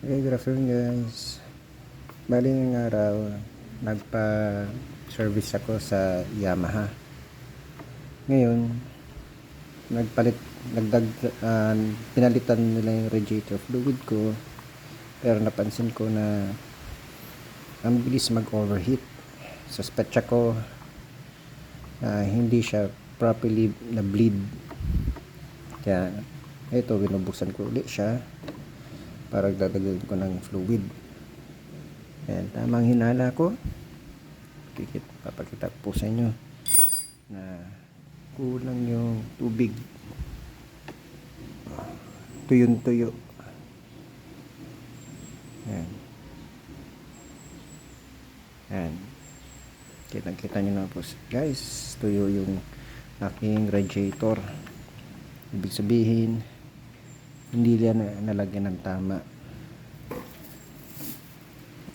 Hey, good afternoon guys. Bali ng araw, nagpa-service ako sa Yamaha. Ngayon, nagpalit, nagdag, ah, pinalitan nila yung radiator fluid ko. Pero napansin ko na ang bilis mag-overheat. Suspect ko na hindi siya properly na bleed. Kaya, ito, binubuksan ko ulit siya para dadagdagan ko ng fluid. Ayan, tamang hinala ko. Kikit, papakita ko po sa inyo na kulang yung tubig. Tuyong tuyo. Ayan. Ayan. Kitang-kita nyo na po. Guys, tuyo yung aking radiator. Ibig sabihin, hindi nila na, nalagyan ng tama.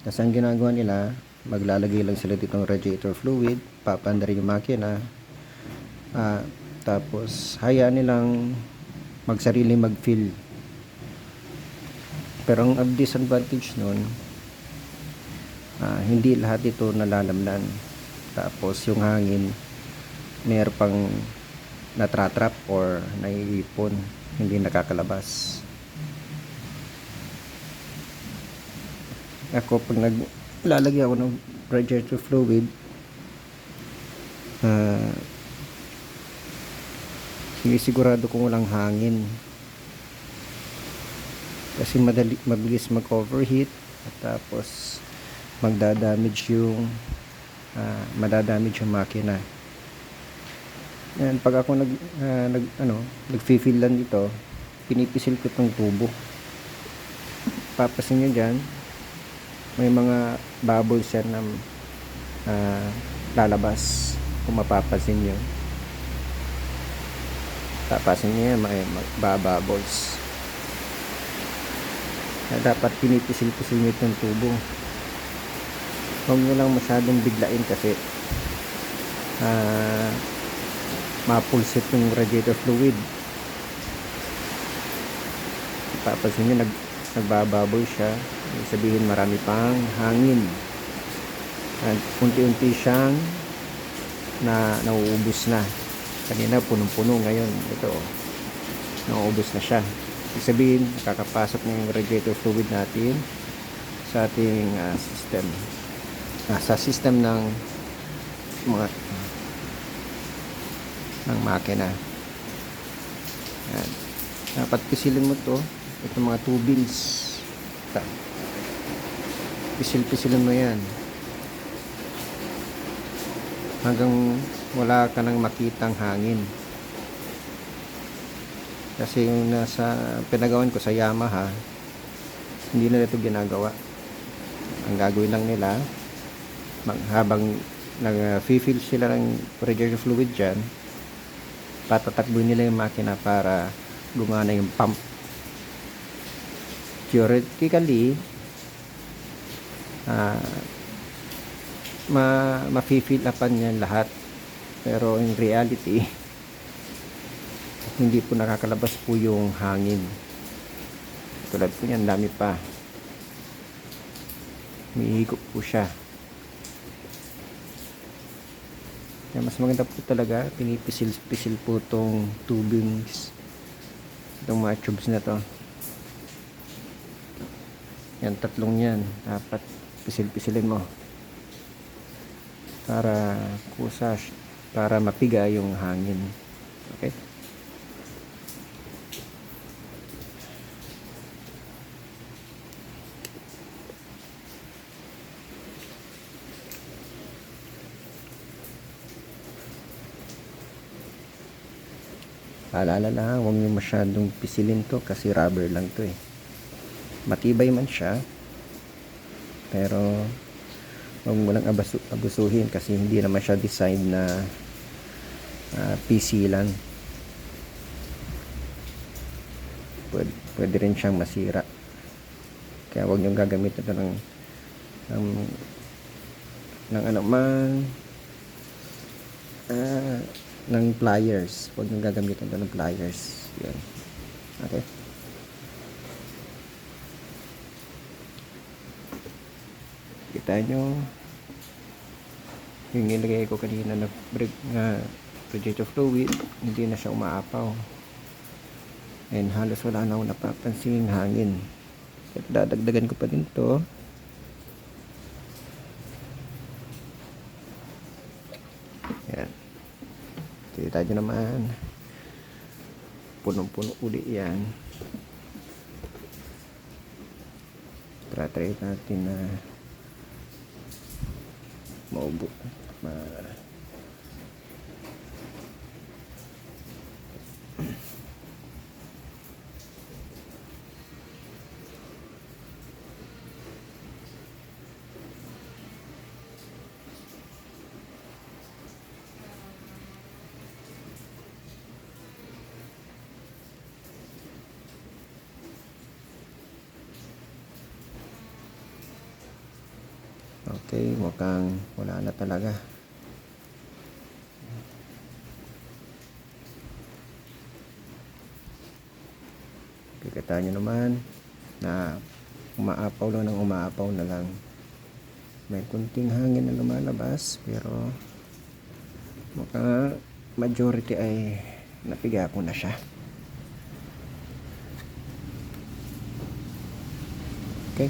Kasi ang ginagawa nila, maglalagay lang sila dito ng radiator fluid, papanda rin yung makina, ah, tapos hayaan nilang magsarili mag-fill. Pero ang disadvantage nun, ah, hindi lahat ito nalalamnan. Tapos yung hangin, mayroon pang natratrap or naiipon hindi nakakalabas. Ako pag naglalagay ako ng radiator fluid uh, sinisigurado kong walang hangin. Kasi madali, mabilis mag overheat at tapos magdadamage yung uh, madadamage yung makina yan, pag ako nag, ah, nag ano, nag-fill lang dito, pinipisil ko itong tubo. Papasin nyo dyan, may mga bubbles yan na ah, lalabas kung mapapansin nyo. Papasin nyo yan, may mga bubbles. Kaya dapat pinipisil-pisil nyo itong tubo. Huwag nyo lang masyadong biglain kasi ah, mapulsit yung radiator fluid. Papansin nyo nag, nagbababoy siya. Sabihin marami pang hangin. At unti-unti siyang na nauubos na. Kanina punong-puno. Ngayon ito nauubos na siya. Sabihin kakapasok na yung radiator fluid natin sa ating ah, system. Ah, sa system ng mga ng makina. Yan. Dapat pisilin mo to. Ito mga tubings. Pisil-pisilin mo yan. Hanggang wala ka nang makitang hangin. Kasi yung nasa pinagawan ko sa Yamaha, hindi na ito ginagawa. Ang gagawin lang nila, habang nag-fill sila ng radiator fluid dyan, patatakbuhin nila yung makina para gumana yung pump. Theoretically uh, ma ma-fill upan yan lahat. Pero in reality hindi po nakakalabas po yung hangin. Tulad po yan dami pa. Umiikot po siya Kaya mas maganda po talaga, pinipisil-pisil po tong tubings. Itong mga tubes na to. Yan, tatlong yan. Dapat pisil-pisilin mo. Para kusa, para mapiga yung hangin. Okay? Paalala lang, huwag nyo masyadong pisilin to kasi rubber lang to eh. Matibay man siya, pero huwag mo lang abasu abusuhin kasi hindi naman siya design na uh, PC lang. Pwede, pwede rin siyang masira. Kaya huwag nyo gagamitin ito ng, ng, ng ano man, ah, ng pliers. Huwag nang gagamitan doon ng pliers. Yun. Okay. Kita nyo. Yung nilagay ko kanina na, break, na project of fluid, hindi na siya umaapaw. And halos wala na akong napapansin hangin. At dadagdagan ko pa din to. Kita nyo naman. Punong-puno uli yan. Try natin na maubo. Ma Okay, mukhang wala na talaga. Kikita nyo naman na umaapaw lang ng umaapaw na lang. May kunting hangin na lumalabas pero mukhang majority ay napiga ko na siya. Okay.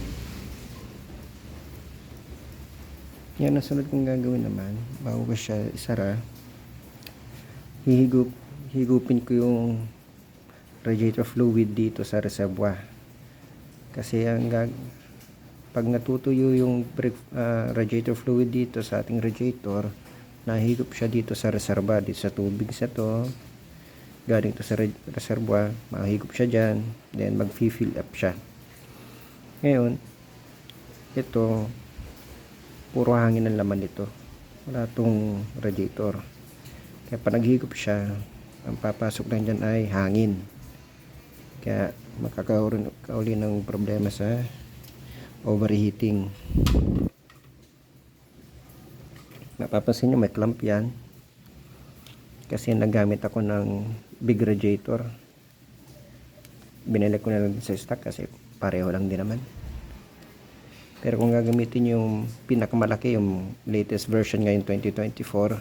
Yan ang sunod kong gagawin naman bago ko siya isara. Hihigup, higupin ko yung radiator fluid dito sa reservoir. Kasi ang gag pag natutuyo yung ah, radiator fluid dito sa ating radiator, nahigop siya dito sa reservoir, dito sa tubig sa to. Galing to sa re- reservoir, mahigop siya dyan, then mag-fill up siya. Ngayon, ito, puro hangin ang laman nito. Wala tong radiator. Kaya pag naghigop siya, ang papasok lang dyan ay hangin. Kaya makakaroon ka uli ng problema sa overheating. Napapansin nyo may clamp yan. Kasi nagamit ako ng big radiator. Binili ko na lang sa stock kasi pareho lang din naman. Pero kung gagamitin yung pinakamalaki, yung latest version ngayon 2024,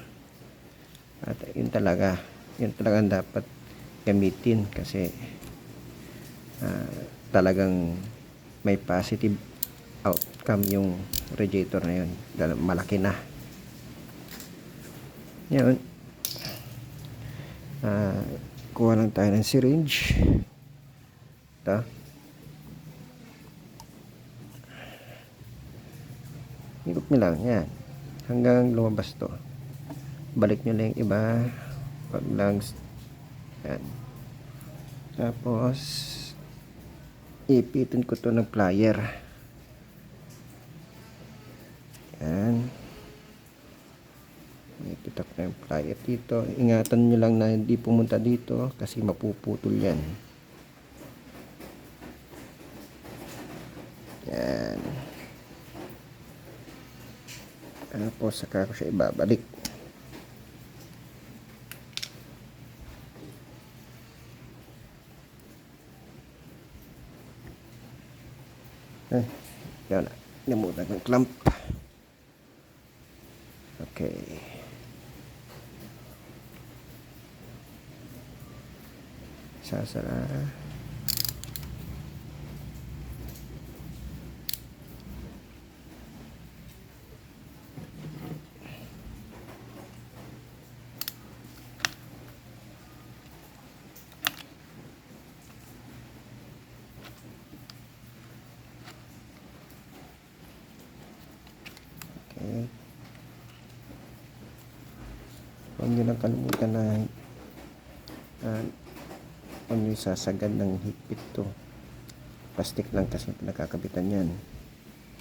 at yun talaga, yun talaga ang dapat gamitin kasi ah, talagang may positive outcome yung radiator na yun. Malaki na. Yun. Ah, kuha lang tayo ng syringe. Ito. Higop nyo lang, yan. Hanggang lumabas to. Balik nyo lang yung iba. Pag lang, yan. Tapos, ipitin ko to ng plier. Yan. Ipitak na yung plier dito. Ingatan nyo lang na hindi pumunta dito kasi mapuputol yan. Yan. Tapos saka ko siya ibabalik. Eh, yan na. Namutan ng clamp. Okay. Sasara. Okay. Huwag nyo lang kalimutan na uh, huwag nyo sasagad ng higpit to. Plastic lang kasi pinakakabitan yan.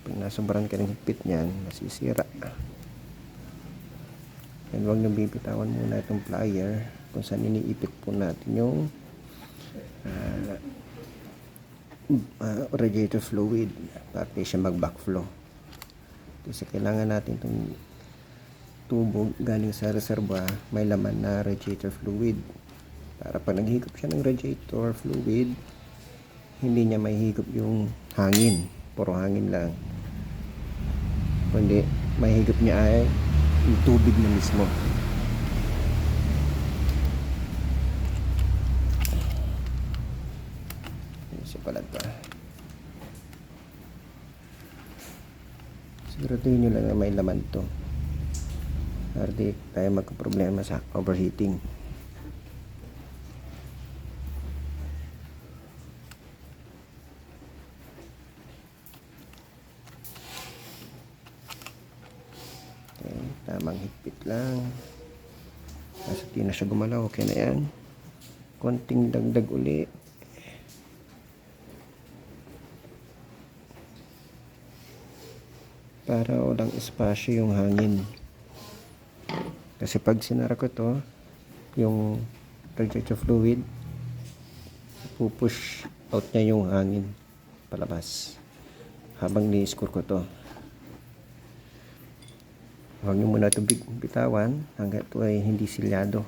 Pag nasobrahan ka ng higpit niyan, masisira. And huwag nyo bibitawan muna itong plier kung saan iniipit po natin yung uh, uh, radiator fluid para siya mag backflow. Kasi kailangan natin itong tubo galing sa reservoir may laman na radiator fluid para pag naghigop siya ng radiator fluid hindi niya may higop yung hangin puro hangin lang kundi may higop niya ay yung tubig na mismo. Isa pala to. Siguraduhin nyo lang na may laman to. Para di tayo magka-problema sa overheating. Okay, tamang higpit lang. Kasi di na siya gumalaw, okay na yan. Konting dagdag uli. Para walang espasyo yung hangin. Kasi pag sinara ko to, yung radiator fluid, pupush out niya yung hangin palabas. Habang ni-score ko to. Huwag niyo muna ito bitawan hanggat ito ay hindi silyado.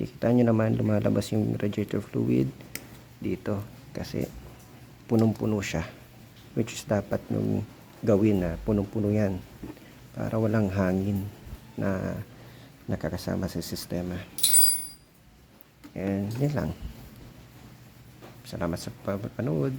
Kikita nyo naman lumalabas yung radiator fluid dito kasi punong-puno siya which is dapat nung gawin na punong-puno yan para walang hangin na nakakasama sa sistema. And yun lang. Salamat sa panood